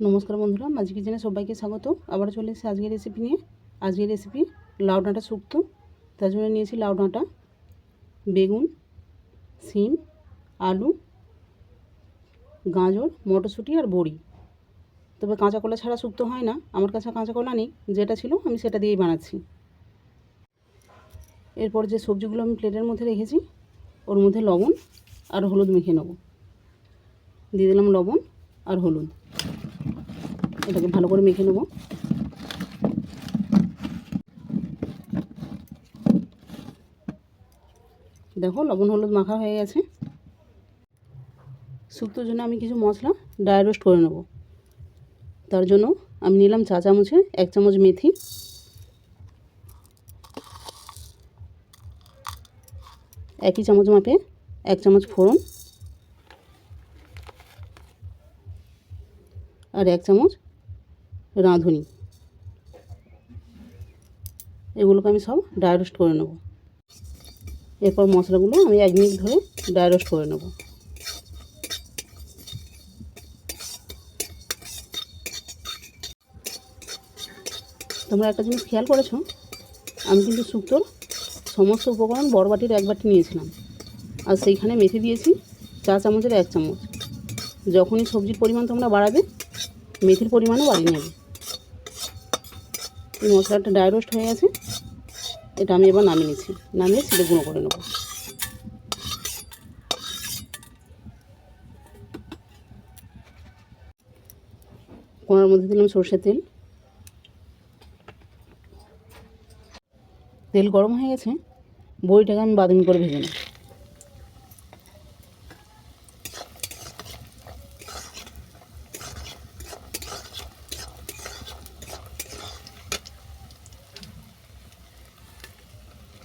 নমস্কার বন্ধুরা, মাঝি কিচেনে সবাইকে স্বাগত। আবার চলে এসেছি আজকের রেসিপি নিয়ে। আজকের রেসিপি লাউ ডাঁটা শুক্তো। তার জন্য নিয়েছি লাউ ডাঁটা, বেগুন, সিম, আলু, গাজর, মটরশুঁটি আর বড়ি। তবে কাঁচা কলা ছাড়া শুক্তো হয় না। আমার কাছে কাঁচা কলা নেই। যেটা ছিল আমি সেটা দিয়েই বানাচ্ছি। এরপর যে সবজিগুলো আমি প্লেটের মধ্যে রেখেছি, ওর মধ্যে লবণ আর হলুদ মেখে নেব। দিয়ে দিলাম লবণ আর হলুদ। এটাকে ভালো করে মেখে নেব। দেখো, লবণ, হলুদ মাখা হয়ে গেছে। শুক্তোর জন্য আমি কিছু মশলা ড্রাই রোস্ট করে নেব। তার জন্য আমি নিলাম চা চামচে এক চামচ মেথি। একই চামচ মাপে এক চামচ ফোড়ন। আর এক চামচ রাঁধুনি। এগুলোকে আমি সব ড্রাই রোস্ট করে নেব। এরপর মশলাগুলো আমি এক মিনিট ধরে ড্রাই রোস্ট করে নেব। তোমরা একটা জিনিস খেয়াল করেছ, আমি কিন্তু শুক্তোর সমস্ত উপকরণ বড় বাটির এক বাটি নিয়েছিলাম। আর সেইখানে মেথি দিয়েছি চা চামচের এক চামচ। যখনই সবজির পরিমাণ তোমরা বাড়াবে, মেথির পরিমাণও বাড়িয়ে নেবে। এই মশলাটা ড্রাই রোস্ট হয়ে গেছে। এটা আমি এবার নামিয়ে নিচ্ছি। নামিয়ে সেটা গুঁড়ো করে নেব। কোনার মধ্যে দিলাম সর্ষের তেল। তেল গরম হয়ে গেছে। বড়িটাকে আমি বাদামি করে ভেজে নেব।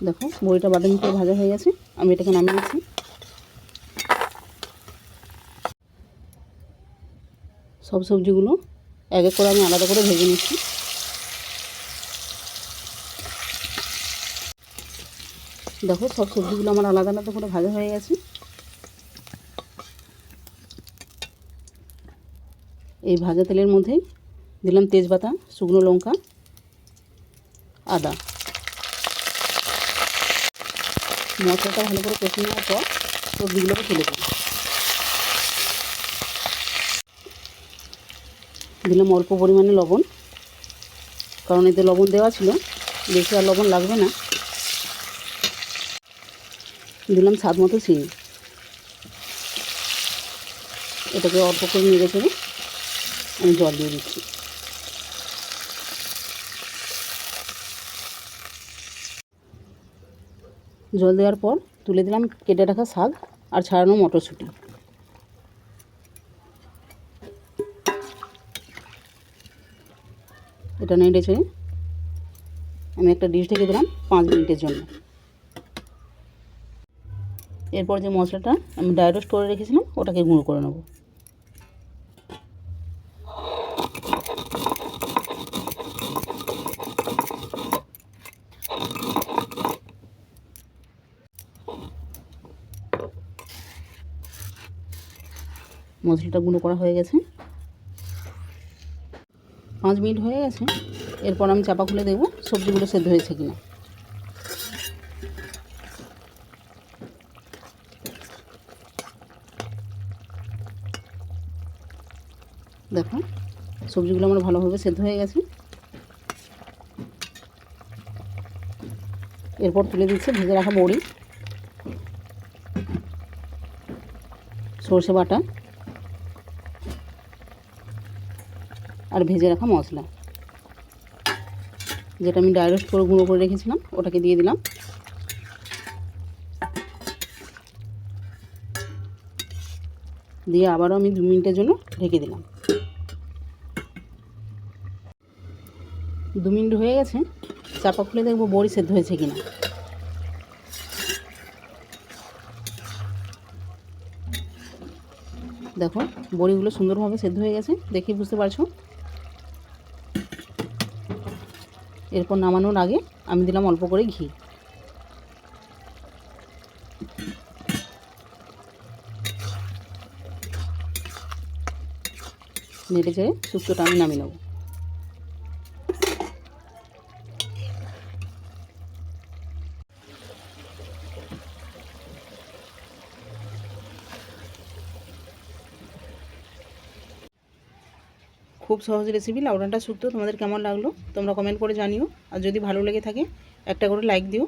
দেখো বড়িটা বাদামি করে ভাজা হয়ে গেছে, আমি এটাকে নামিয়ে নিচ্ছি। সব সবজিগুলো এক এক করে আমি আলাদা করে ভেজে নিচ্ছি। দেখো, সব সবজিগুলো আমার আলাদা আলাদা করে ভাজা হয়ে গেছে। এই ভাজা তেলের মধ্যেই দিলাম তেজপাতা, শুকনো লঙ্কা, আদা। মশলাটা ভালো করে কষিয়ে নেওয়ার পর সবজিগুলোকে তুলে দিলাম দিলাম অল্প পরিমাণে লবণ, কারণ এতে লবণ দেওয়া ছিল, বেশি আর লবণ লাগবে না। দিলাম স্বাদ মতো চিনি। এটাকে অল্প করে নিয়ে চেড়ে আমি জল দিয়ে দিচ্ছি। জল দেওয়ার পর তুলে দিলাম কেটে রাখা শাক আর ছাড়ানো মটরশুঁটি। এটা নেড়ে চেড়ে আমি একটা ডিশ ঢেকে দিলাম পাঁচ মিনিটের জন্য। এরপর যে মশলাটা আমি রোস্ট করে রেখেছিলাম, ওটাকে গুঁড়ো করে নেব। মশলাটা গুঁড়ো করা হয়ে গেছে। পাঁচ মিনিট হয়ে গেছে। এরপর আমি চাপা খুলে দেখব সবজিগুলো সেদ্ধ হয়েছে কিনা। দেখো, সবজিগুলো আমার ভালোভাবে সেদ্ধ হয়ে গেছে। এরপর তুলে দিচ্ছে ভেজে রাখা বড়ি, সর্ষে বাটা। আর ভেজে রাখা মশলা। যেটা আমি ডাইরেক্ট করে গুঁড়ো করে রেখেছিলাম, ওটাকে দিয়ে দিলাম। দিয়ে আবারও আমি দু মিনিটের জন্য ঢেকে দিলাম। দু মিনিট হয়ে গেছে, চাপা খুলে দেখব বড়ি সেদ্ধ হয়েছে কিনা। দেখো, বড়িগুলো সুন্দরভাবে সেদ্ধ হয়ে গেছে দেখেই বুঝতে পারছ? এরপর নামানোর আগে আমি দিলাম অল্প করে ঘি। নেড়ে চেড়ে শুক্তোটা আমি নামিয়ে নেব। খুব সহজ রেসিপি লাউডাঁটা শুক্ত, তোমাদের কেমন লাগল তোমরা কমেন্ট করে জানিও। আর যদি ভালো লেগে থাকে, একটা করে লাইক দিও।